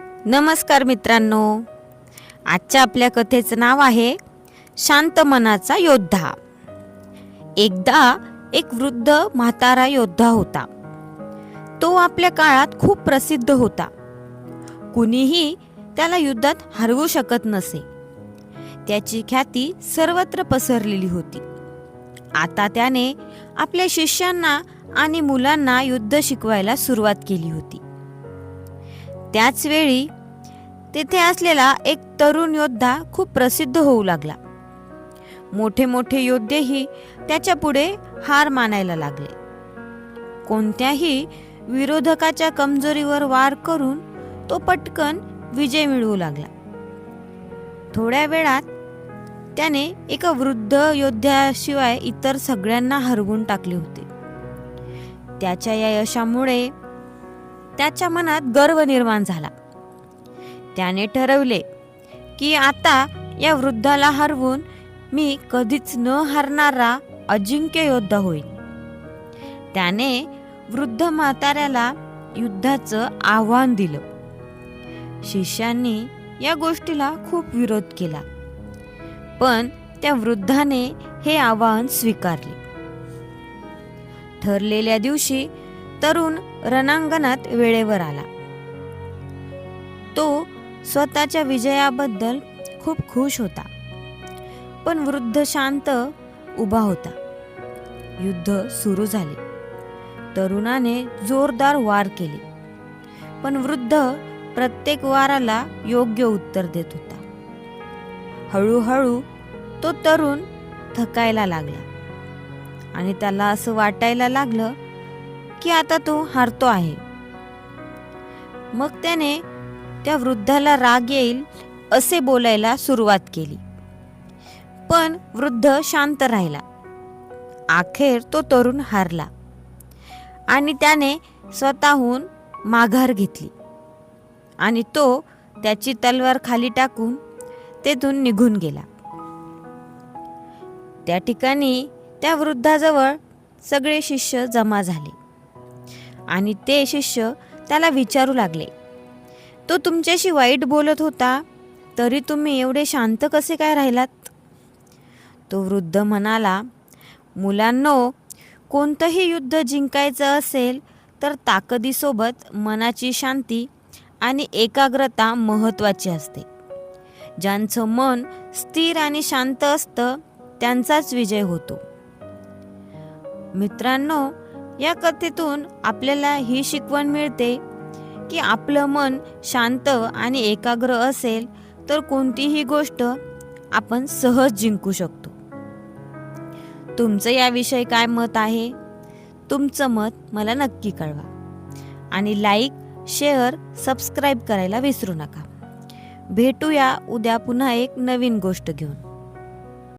नमस्कार मित्रांनो. आजच्या आपल्या कथेचं नाव आहे शांत मनाचा योद्धा. एकदा एक वृद्ध म्हातारा योद्धा होता. तो आपल्या काळात खूप प्रसिद्ध होता. कुणीही त्याला युद्धात हरवू शकत नसे. त्याची ख्याती सर्वत्र पसरलेली होती. आता त्याने आपल्या शिष्यांना आणि मुलांना युद्ध शिकवायला सुरुवात केली होती. त्याच वेळी तेथे असलेला एक तरुण योद्धा खूप प्रसिद्ध होऊ लागला. मोठे मोठे योद्धेही त्याच्या पुढे हार मानायला लागले. कोणत्याही विरोधकाच्या कमजोरीवर वार करून तो पटकन विजय मिळवू लागला. थोड्या वेळात त्याने एका वृद्ध योद्ध्याशिवाय इतर सगळ्यांना हरवून टाकले होते. त्याच्या या यशामुळे त्याच्या मनात गर्व निर्माण झाला. त्याने ठरवले की आता या वृद्धाला हरवून मी कधीच न हरणारा अजिंक्य योद्धा होईल त्याने वृद्ध म्हाताऱ्याला युद्धाचं आव्हान दिलं. शिष्यांनी या गोष्टीला खूप विरोध केला. पण त्या वृद्धाने हे आव्हान स्वीकारले. ठरलेल्या दिवशी तरुण रणांगणात वेळेवर आला. तो स्वतःच्या विजयाबद्दल खूप खुश होता. पण वृद्ध शांत उभा होता. युद्ध सुरू झाले. तरुणाने जोरदार वार केले. पण वृद्ध प्रत्येक वाराला योग्य उत्तर देत होता. हळूहळू तो तरुण थकायला लागला. आणि त्याला असं वाटायला लागलं की आता तो हारतो आहे. मग त्याने त्या वृद्धाला राग येईल असे बोलायला सुरुवात केली. पण वृद्ध शांत राहिला. अखेर तो तरुण हारला आणि त्याने स्वतःहून माघार घेतली आणि तो त्याची तलवार खाली टाकून तेथून निघून गेला. त्या ठिकाणी त्या वृद्धाजवळ सगळे शिष्य जमा झाले. आणि ते शिष्य त्याला विचारू लागले. तो तुमच्याशी वाईट बोलत होता तरी तुम्ही एवढे शांत कसे काय राहिलात? तो वृद्ध म्हणाला मुलांनो कोणतंही युद्ध जिंकायचं असेल तर ताकदीसोबत मनाची शांती आणि एकाग्रता महत्त्वाची असते. ज्यांचं मन स्थिर आणि शांत असतं त्यांचाच विजय होतो. मित्रांनो या कथेतून आपल्याला ही शिकवण मिळते की आपलं मन शांत आणि एकाग्र असेल तर कोणतीही गोष्ट आपण सहज जिंकू शकतो. तुमचं याविषयी काय मत आहे? तुमचं मत मला नक्की कळवा. आणि लाईक शेअर सबस्क्राईब करायला विसरू नका. भेटूया उद्या पुन्हा एक नवीन गोष्ट घेऊन.